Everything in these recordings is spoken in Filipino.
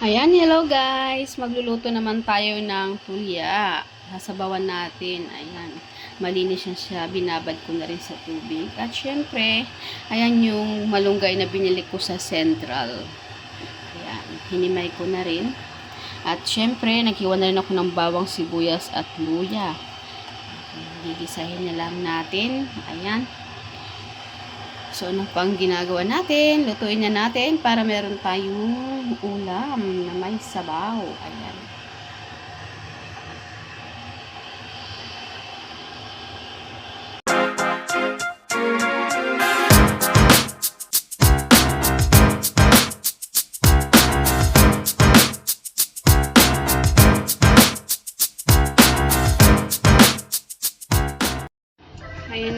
Ayan, hello guys! Magluluto naman tayo ng tulya. Sasabawan natin. Ayan. Malinis na siya. Binabad ko na rin sa tubig. At syempre, ayan yung malunggay na binili ko sa Central. Ayan. Hinimay ko na rin. At syempre, naghiwa na rin ako ng bawang sibuyas at luya. Gigisahin na lang natin. Ayan. So, ano pang ginagawa natin? Lutuin na natin para meron tayong ulam na may sabaw. Ayan.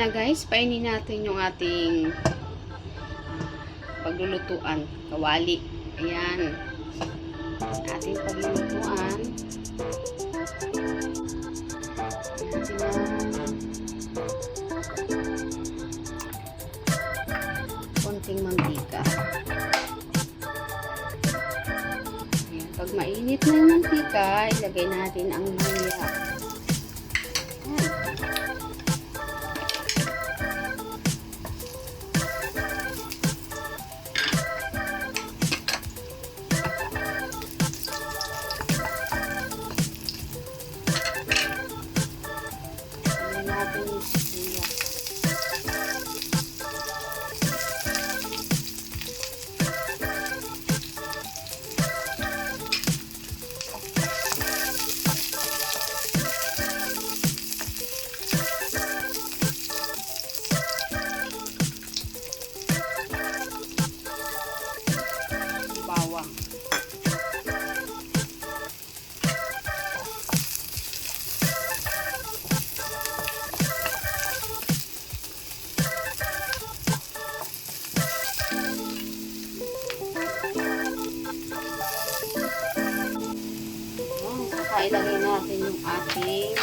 Na guys, painin natin yung ating paglulutuan, kawali. Ayan. Ating paglulutuan. Ayan na. Konting mantika. Ayan. Pag mainit na yung mantika, ilagay natin ang luya. Kakailagay natin yung ating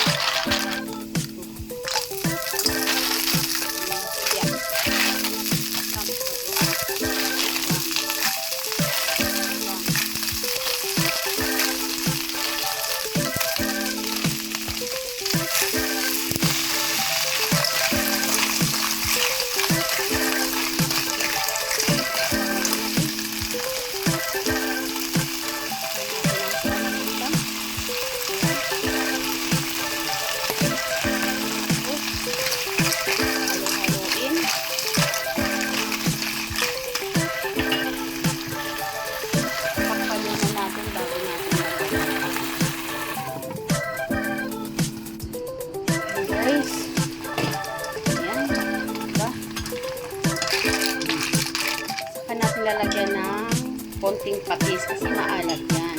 konting patis kasi maalat yan.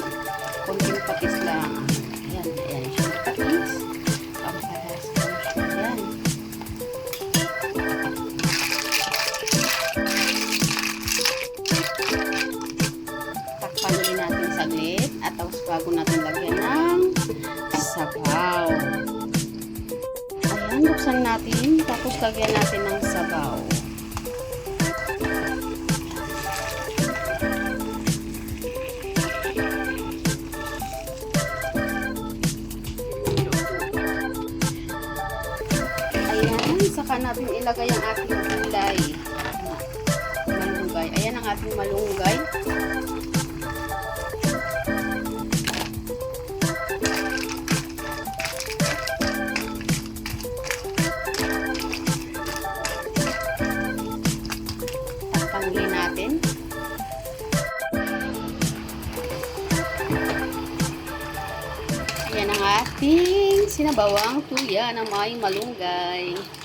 Konting patis lang. Ayan, ayan siya. Patis. Pamparas ko siya. Ayan. Takpan natin saglit at tapos bago natin lagyan ng sabaw. Ayan, buksan natin tapos lagyan natin ng sabaw. Ilagay ang ating gulay. Malunggay. Ayan ang ating malunggay. Ulit natin. Ayan ang ating sinabawang tuya na may malunggay.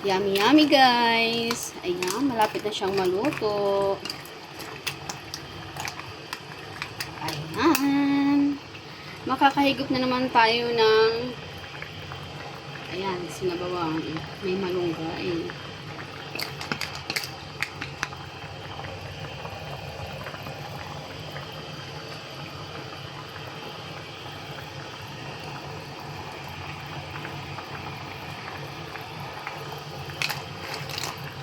Yummy, yummy guys. Ayan, malapit na siyang maluto. Ayan. Makakahigop na naman tayo ng ayan, sinabawang may malunggay.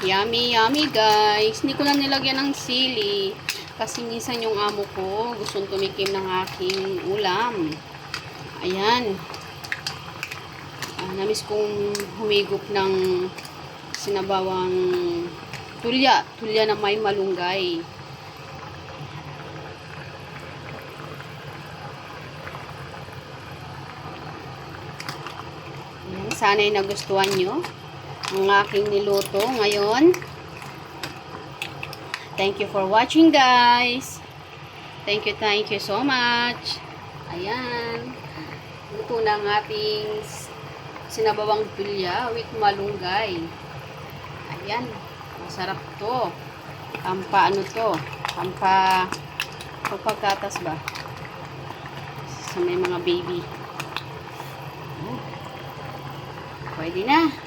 Yummy, yummy guys. Hindi ko lang nilagyan ng sili. Kasi minsan yung amo ko gustong tumikim ng aking ulam. Ayan. Ah, namiss kong humigop ng sinabawang tulya. Tulya na may malunggay. Ayan, sana'y nagustuhan nyo ang aking niluto ngayon. Thank you for watching guys. Thank you, thank you so much. Ayan. Luto na ang ating sinabawang tulya with malunggay. Ayan. Masarap to. Pampa ano to? Pampa pagpagkatas ba? Sa may mga baby. Oh. Pwede na.